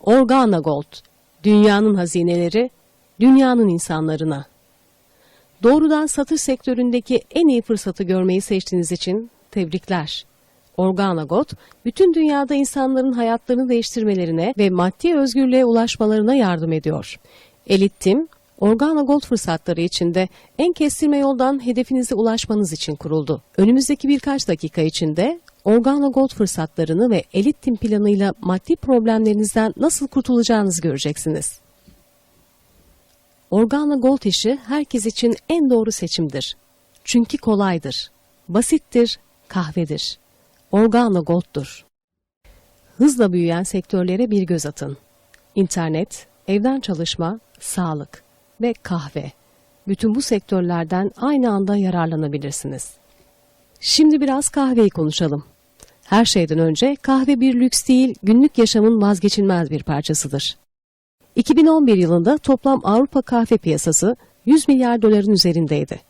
Organa Gold, dünyanın hazineleri, dünyanın insanlarına. Doğrudan satış sektöründeki en iyi fırsatı görmeyi seçtiğiniz için tebrikler. Organa Gold, bütün dünyada insanların hayatlarını değiştirmelerine ve maddi özgürlüğe ulaşmalarına yardım ediyor. Elit Team, Organa Gold fırsatları içinde en kestirme yoldan hedefinize ulaşmanız için kuruldu. Önümüzdeki birkaç dakika içinde Organa Gold fırsatlarını ve Elit Team planıyla maddi problemlerinizden nasıl kurtulacağınızı göreceksiniz. Organa Gold işi herkes için en doğru seçimdir. Çünkü kolaydır, basittir, kahvedir. Organa Gold'dur. Hızla büyüyen sektörlere bir göz atın. İnternet, evden çalışma, sağlık ve kahve. Bütün bu sektörlerden aynı anda yararlanabilirsiniz. Şimdi biraz kahveyi konuşalım. Her şeyden önce kahve bir lüks değil, günlük yaşamın vazgeçilmez bir parçasıdır. 2011 yılında toplam Avrupa kahve piyasası 100 milyar doların üzerindeydi.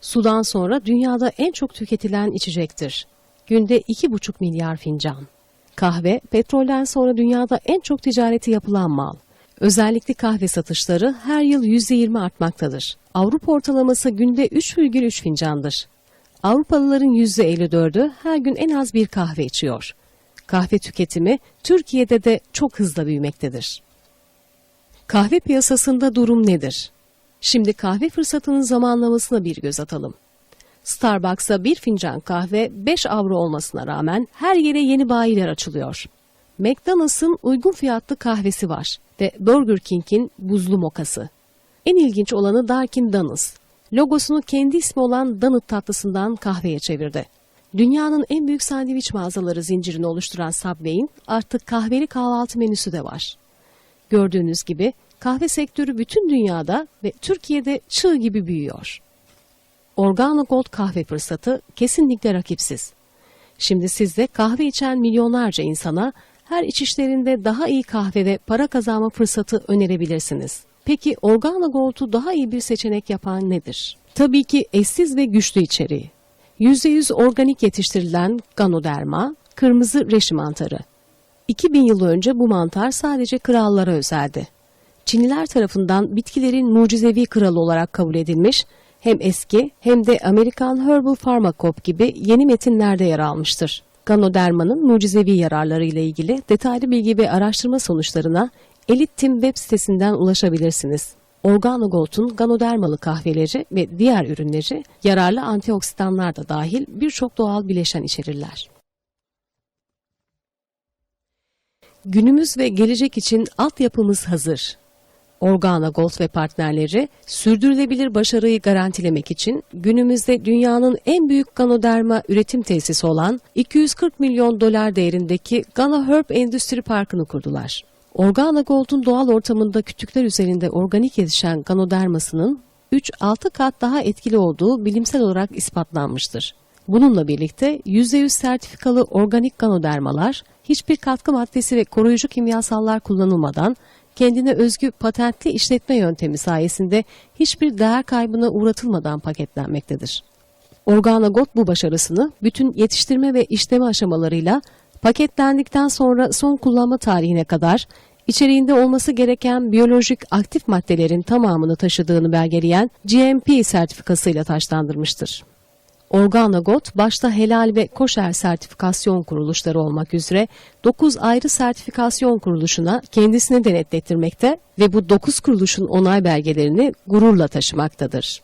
Sudan sonra dünyada en çok tüketilen içecektir. Günde 2,5 milyar fincan. Kahve, petrolden sonra dünyada en çok ticareti yapılan mal. Özellikle kahve satışları her yıl %20 artmaktadır. Avrupa ortalaması günde 3,3 fincandır. Avrupalıların %54'ü her gün en az bir kahve içiyor. Kahve tüketimi Türkiye'de de çok hızla büyümektedir. Kahve piyasasında durum nedir? Şimdi kahve fırsatının zamanlamasına bir göz atalım. Starbucks'a bir fincan kahve 5 avro olmasına rağmen her yere yeni bayiler açılıyor. McDonald's'ın uygun fiyatlı kahvesi var ve Burger King'in buzlu mokası. En ilginç olanı Dunkin Donuts. Logosunu kendi ismi olan donut tatlısından kahveye çevirdi. Dünyanın en büyük sandviç mağazaları zincirini oluşturan Subway'in artık kahveli kahvaltı menüsü de var. Gördüğünüz gibi kahve sektörü bütün dünyada ve Türkiye'de çığ gibi büyüyor. Organo Gold kahve fırsatı kesinlikle rakipsiz. Şimdi siz de kahve içen milyonlarca insana her içişlerinde daha iyi kahve ve para kazanma fırsatı önerebilirsiniz. Peki Organo Gold'u daha iyi bir seçenek yapan nedir? Tabii ki eşsiz ve güçlü içeriği. %100 organik yetiştirilen Ganoderma, kırmızı reşi mantarı. 2000 yıl önce bu mantar sadece krallara özeldi. Çinliler tarafından bitkilerin mucizevi kralı olarak kabul edilmiş, hem eski hem de Amerikan Herbal Pharmacop gibi yeni metinlerde yer almıştır. Ganoderma'nın mucizevi yararlarıyla ilgili detaylı bilgi ve araştırma sonuçlarına Elit Team web sitesinden ulaşabilirsiniz. Organo Gold'un Ganodermalı kahveleri ve diğer ürünleri yararlı antioksidanlar da dahil birçok doğal bileşen içerirler. Günümüz ve gelecek için altyapımız hazır. Organa Gold ve partnerleri sürdürülebilir başarıyı garantilemek için günümüzde dünyanın en büyük ganoderma üretim tesisi olan 240 milyon dolar değerindeki Gana Herb Endüstri Parkı'nı kurdular. Organa Gold'un doğal ortamında kütükler üzerinde organik yetişen ganodermasının 3-6 kat daha etkili olduğu bilimsel olarak ispatlanmıştır. Bununla birlikte %100 sertifikalı organik ganodermalar hiçbir katkı maddesi ve koruyucu kimyasallar kullanılmadan kendine özgü patentli işletme yöntemi sayesinde hiçbir değer kaybına uğratılmadan paketlenmektedir. Organa Gold bu başarısını bütün yetiştirme ve işleme aşamalarıyla paketlendikten sonra son kullanma tarihine kadar içeriğinde olması gereken biyolojik aktif maddelerin tamamını taşıdığını belgeleyen GMP sertifikasıyla taşlandırmıştır. Organagot başta helal ve koşer sertifikasyon kuruluşları olmak üzere 9 ayrı sertifikasyon kuruluşuna kendisini denetlettirmekte ve bu 9 kuruluşun onay belgelerini gururla taşımaktadır.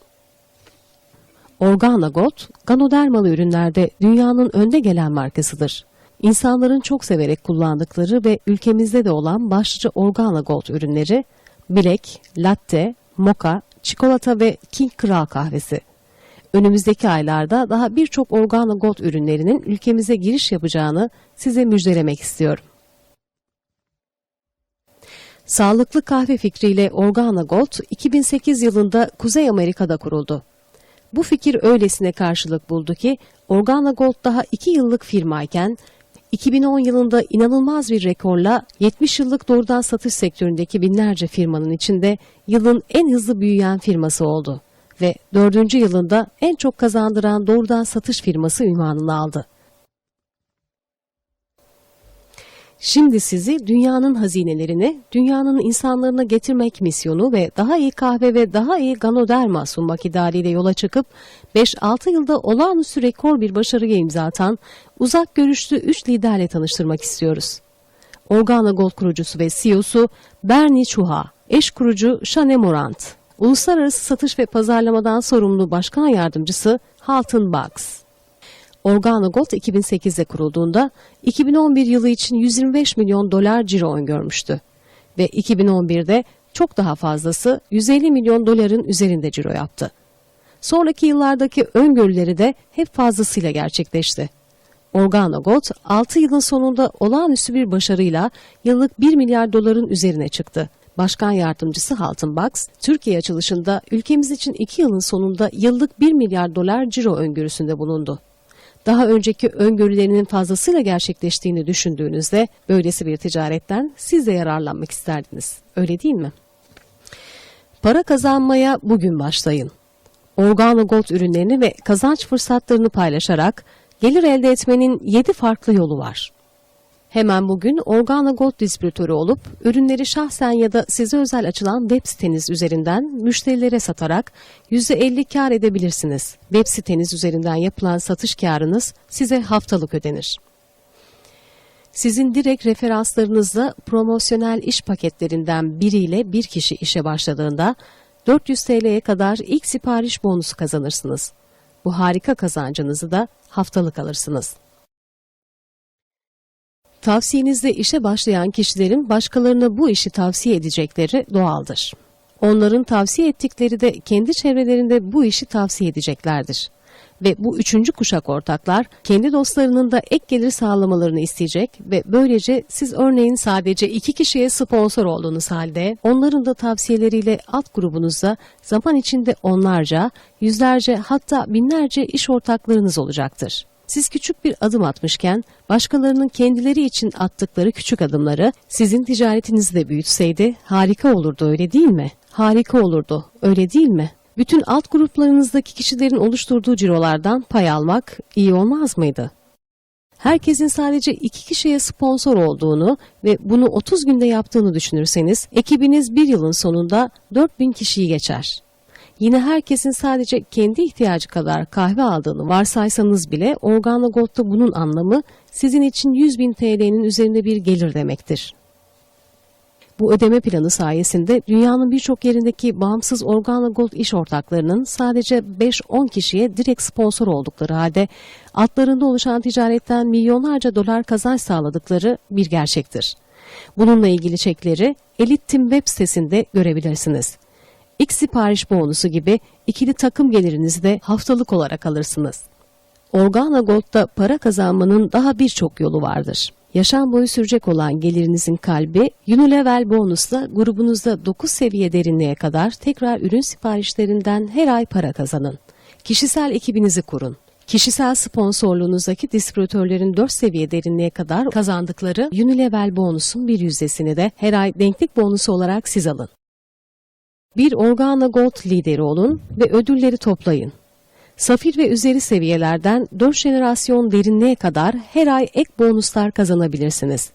Organagot, ganodermalı ürünlerde dünyanın önde gelen markasıdır. İnsanların çok severek kullandıkları ve ülkemizde de olan başlıca Organagot ürünleri bilek, latte, moka, çikolata ve king kral kahvesi. Önümüzdeki aylarda daha birçok Organo Gold ürünlerinin ülkemize giriş yapacağını size müjdelemek istiyorum. Sağlıklı kahve fikriyle Organo Gold 2008 yılında Kuzey Amerika'da kuruldu. Bu fikir öylesine karşılık buldu ki Organo Gold daha 2 yıllık firmayken 2010 yılında inanılmaz bir rekorla 70 yıllık doğrudan satış sektöründeki binlerce firmanın içinde yılın en hızlı büyüyen firması oldu ve dördüncü yılında en çok kazandıran doğrudan satış firması ünvanını aldı. Şimdi sizi dünyanın hazinelerini, dünyanın insanlarına getirmek misyonu ve daha iyi kahve ve daha iyi ganoderma sunmak idealiyle yola çıkıp 5-6 yılda olağanüstü rekor bir başarıya imza atan uzak görüşlü 3 liderle tanıştırmak istiyoruz. Organa Gold kurucusu ve CEO'su Bernie Chuha, eş kurucu Shane Morant, uluslararası satış ve pazarlamadan sorumlu başkan yardımcısı Halton Bugs. Organa Gold 2008'de kurulduğunda 2011 yılı için 125 milyon dolar ciro öngörmüştü. Ve 2011'de çok daha fazlası 150 milyon doların üzerinde ciro yaptı. Sonraki yıllardaki öngörüleri de hep fazlasıyla gerçekleşti. Organa Gold 6 yılın sonunda olağanüstü bir başarıyla yıllık 1 milyar doların üzerine çıktı. Başkan yardımcısı Halton Bucks, Türkiye açılışında ülkemiz için 2 yılın sonunda yıllık 1 milyar dolar ciro öngörüsünde bulundu. Daha önceki öngörülerinin fazlasıyla gerçekleştiğini düşündüğünüzde böylesi bir ticaretten siz de yararlanmak isterdiniz. Öyle değil mi? Para kazanmaya bugün başlayın. Organo Gold ürünlerini ve kazanç fırsatlarını paylaşarak gelir elde etmenin 7 farklı yolu var. Hemen bugün Organo Gold distribütörü olup ürünleri şahsen ya da size özel açılan web siteniz üzerinden müşterilere satarak %50 kar edebilirsiniz. Web siteniz üzerinden yapılan satış karınız size haftalık ödenir. Sizin direkt referanslarınızla promosyonel iş paketlerinden biriyle bir kişi işe başladığında 400 TL'ye kadar ilk sipariş bonusu kazanırsınız. Bu harika kazancınızı da haftalık alırsınız. Tavsiyenizde işe başlayan kişilerin başkalarına bu işi tavsiye edecekleri doğaldır. Onların tavsiye ettikleri de kendi çevrelerinde bu işi tavsiye edeceklerdir. Ve bu üçüncü kuşak ortaklar kendi dostlarının da ek gelir sağlamalarını isteyecek ve böylece siz örneğin sadece iki kişiye sponsor olduğunuz halde onların da tavsiyeleriyle alt grubunuzda zaman içinde onlarca, yüzlerce hatta binlerce iş ortaklarınız olacaktır. Siz küçük bir adım atmışken başkalarının kendileri için attıkları küçük adımları sizin ticaretinizi de büyütseydi harika olurdu öyle değil mi? Harika olurdu öyle değil mi? Bütün alt gruplarınızdaki kişilerin oluşturduğu cirolardan pay almak iyi olmaz mıydı? Herkesin sadece iki kişiye sponsor olduğunu ve bunu 30 günde yaptığını düşünürseniz ekibiniz bir yılın sonunda 4000 kişiyi geçer. Yine herkesin sadece kendi ihtiyacı kadar kahve aldığını varsaysanız bile Organo Gold'da bunun anlamı sizin için 100 bin TL'nin üzerinde bir gelir demektir. Bu ödeme planı sayesinde dünyanın birçok yerindeki bağımsız Organo Gold iş ortaklarının sadece 5-10 kişiye direkt sponsor oldukları halde altlarında oluşan ticaretten milyonlarca dolar kazanç sağladıkları bir gerçektir. Bununla ilgili çekleri Elite Team web sitesinde görebilirsiniz. X sipariş bonusu gibi ikili takım gelirinizi de haftalık olarak alırsınız. Organa Gold'da para kazanmanın daha birçok yolu vardır. Yaşam boyu sürecek olan gelirinizin kalbi Unilevel bonusla grubunuzda 9 seviye derinliğe kadar tekrar ürün siparişlerinden her ay para kazanın. Kişisel ekibinizi kurun. Kişisel sponsorluğunuzdaki distribütörlerin 4 seviye derinliğe kadar kazandıkları Unilevel bonusun bir yüzdesini de her ay denklik bonusu olarak siz alın. Bir Organa Gold lideri olun ve ödülleri toplayın. Safir ve üzeri seviyelerden 4 jenerasyon derinliğe kadar her ay ek bonuslar kazanabilirsiniz.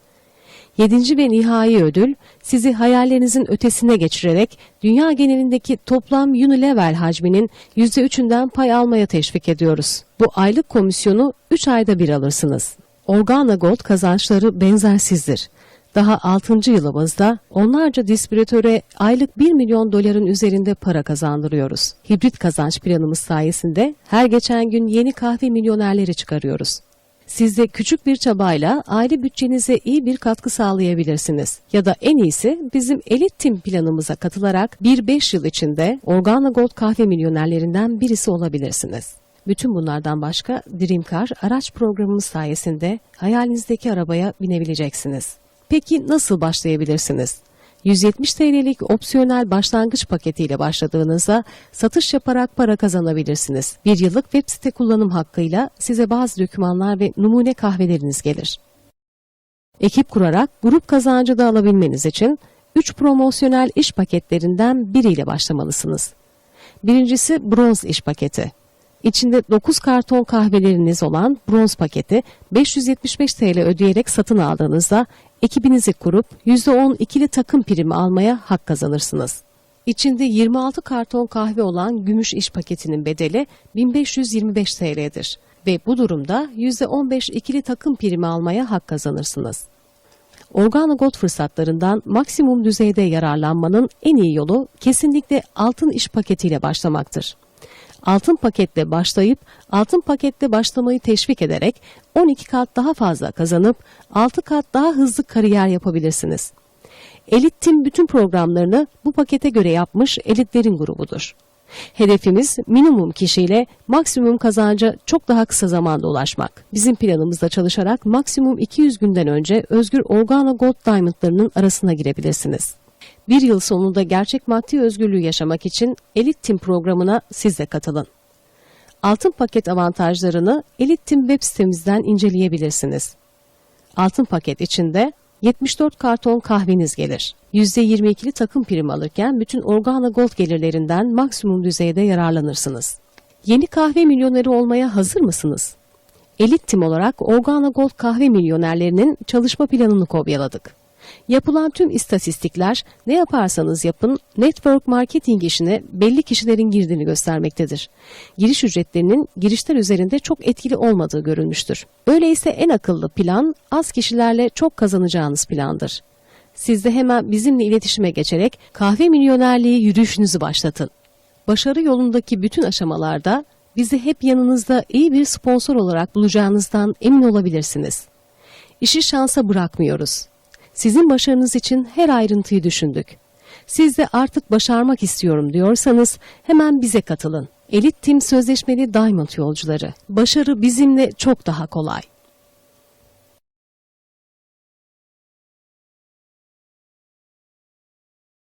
Yedinci ve nihai ödül sizi hayallerinizin ötesine geçirerek dünya genelindeki toplam Unilevel hacminin %3'ünden pay almaya teşvik ediyoruz. Bu aylık komisyonu 3 ayda bir alırsınız. Organa Gold kazançları benzersizdir. Daha 6. yılımızda onlarca distribütöre aylık 1 milyon doların üzerinde para kazandırıyoruz. Hibrit kazanç planımız sayesinde her geçen gün yeni kahve milyonerleri çıkarıyoruz. Siz de küçük bir çabayla aile bütçenize iyi bir katkı sağlayabilirsiniz. Ya da en iyisi bizim Elit Team planımıza katılarak 1-5 yıl içinde Organa Gold kahve milyonerlerinden birisi olabilirsiniz. Bütün bunlardan başka Dreamcar araç programımız sayesinde hayalinizdeki arabaya binebileceksiniz. Peki nasıl başlayabilirsiniz? 170 TL'lik opsiyonel başlangıç paketiyle başladığınızda satış yaparak para kazanabilirsiniz. Bir yıllık web site kullanım hakkıyla size bazı dokümanlar ve numune kahveleriniz gelir. Ekip kurarak grup kazancı da alabilmeniz için 3 promosyonel iş paketlerinden biriyle başlamalısınız. Birincisi bronz iş paketi. İçinde 9 karton kahveleriniz olan bronz paketi 575 TL ödeyerek satın aldığınızda ekibinizi kurup %10 ikili takım primi almaya hak kazanırsınız. İçinde 26 karton kahve olan gümüş iş paketinin bedeli 1525 TL'dir ve bu durumda %15 ikili takım primi almaya hak kazanırsınız. Organo Gold fırsatlarından maksimum düzeyde yararlanmanın en iyi yolu kesinlikle altın iş paketiyle başlamaktır. Altın paketle başlayıp altın paketle başlamayı teşvik ederek 12 kat daha fazla kazanıp 6 kat daha hızlı kariyer yapabilirsiniz. Elit Tim bütün programlarını bu pakete göre yapmış elitlerin grubudur. Hedefimiz minimum kişiyle maksimum kazanca çok daha kısa zamanda ulaşmak. Bizim planımızda çalışarak maksimum 200 günden önce Özgür Organo Gold Diamond'larının arasına girebilirsiniz. Bir yıl sonunda gerçek maddi özgürlüğü yaşamak için Elit Team programına siz de katılın. Altın paket avantajlarını Elit Team web sitemizden inceleyebilirsiniz. Altın paket içinde 74 karton kahveniz gelir. %22'li takım prim alırken bütün Organa Gold gelirlerinden maksimum düzeyde yararlanırsınız. Yeni kahve milyoneri olmaya hazır mısınız? Elit Team olarak Organa Gold kahve milyonerlerinin çalışma planını kopyaladık. Yapılan tüm istatistikler ne yaparsanız yapın network marketing işine belli kişilerin girdiğini göstermektedir. Giriş ücretlerinin girişler üzerinde çok etkili olmadığı görülmüştür. Öyleyse en akıllı plan az kişilerle çok kazanacağınız plandır. Siz de hemen bizimle iletişime geçerek kahve milyonerliği yürüyüşünüzü başlatın. Başarı yolundaki bütün aşamalarda bizi hep yanınızda iyi bir sponsor olarak bulacağınızdan emin olabilirsiniz. İşi şansa bırakmıyoruz. Sizin başarınız için her ayrıntıyı düşündük. Siz de artık başarmak istiyorum diyorsanız hemen bize katılın. Elit Team Sözleşmeli Diamond yolcuları. Başarı bizimle çok daha kolay.